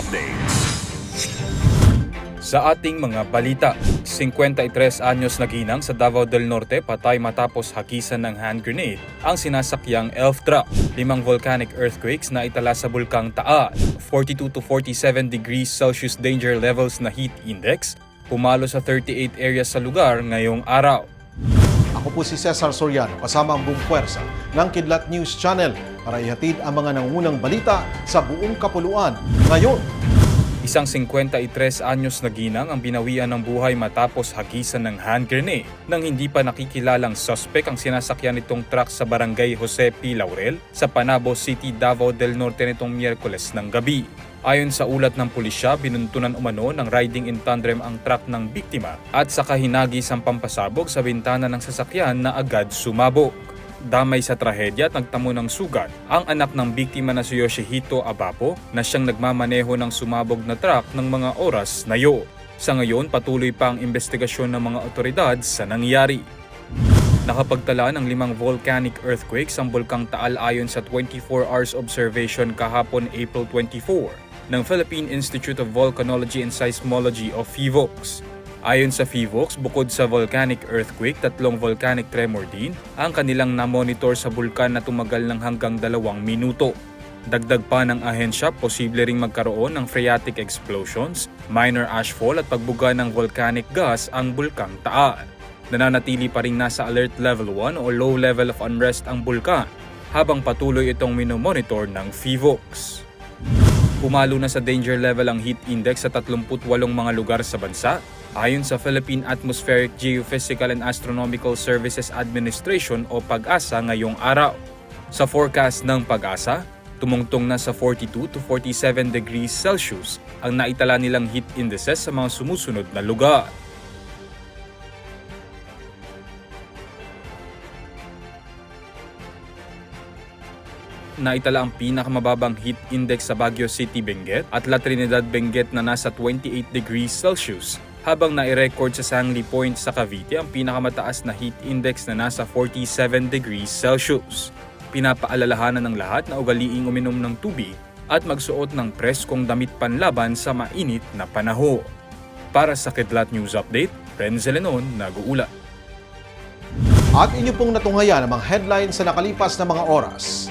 Updates. Sa ating mga balita, 53 anyos na ginang sa Davao del Norte patay matapos hakisan ng hand grenade ang sinasakyang elf truck. Limang volcanic earthquakes na itala sa bulkang Taal. 42 to 47 degrees Celsius danger levels na heat index. Pumalo sa 38 areas sa lugar ngayong araw. Ako po si Cesar Soriano kasama ang buong puwersa ng Kidlat News Channel para ihatid ang mga nangunang balita sa buong kapuluan. Ngayon, Isang 53 anyos na ginang ang binawian ng buhay matapos hagisan ng hand grenade nang hindi pa nakikilalang suspect ang sinasakyan nitong truck sa barangay Jose P. Laurel sa Panabo City, Davao del Norte nitong Miyerkules ng gabi. Ayon sa ulat ng pulisya, binuntunan umano ng riding in tandem ang truck ng biktima at sa kahinagis ang pampasabog sa bintana ng sasakyan na agad sumabog. Damay sa trahedya at nagtamo ng sugat ang anak ng biktima na si Yoshihito Abapo na siyang nagmamaneho ng sumabog na truck ng mga oras na yo. Sa ngayon, patuloy pa ang investigasyon ng mga otoridad sa nangyari. Nakapagtala ng limang volcanic earthquakes ang bulkang Taal ayon sa 24 hours observation kahapon April 24 ng Philippine Institute of Volcanology and Seismology o PHIVOLCS. Ayon sa PHIVOLCS, bukod sa volcanic earthquake, tatlong volcanic tremor din ang kanilang na-monitor sa bulkan na tumagal ng hanggang dalawang minuto. Dagdag pa ng ahensya, posible ring magkaroon ng phreatic explosions, minor ashfall at pagbuga ng volcanic gas ang bulkang Taal. Nananatili pa rin nasa alert level 1 o low level of unrest ang bulkan habang patuloy itong minomonitor ng PHIVOLCS. Pumalo na sa danger level ang heat index sa 38 mga lugar sa bansa ayon sa Philippine Atmospheric Geophysical and Astronomical Services Administration o PAGASA ngayong araw. Sa forecast ng PAGASA, tumungtong na sa 42 to 47 degrees Celsius ang naitala nilang heat indices sa mga sumusunod na lugar. Naitala ang pinakamababang heat index sa Baguio City, Benguet at La Trinidad, Benguet na nasa 28 degrees Celsius habang nai-record sa Sangli Point sa Cavite ang pinakamataas na heat index na nasa 47 degrees Celsius. Pinapaalalahanan ng lahat na ugaliing uminom ng tubig at magsuot ng preskong damit panlaban sa mainit na panahon. Para sa Kidlat News Update, Renzel Lenon, nag-uulat. at inyo pong natunghayan ang mga headlines sa nakalipas na mga oras.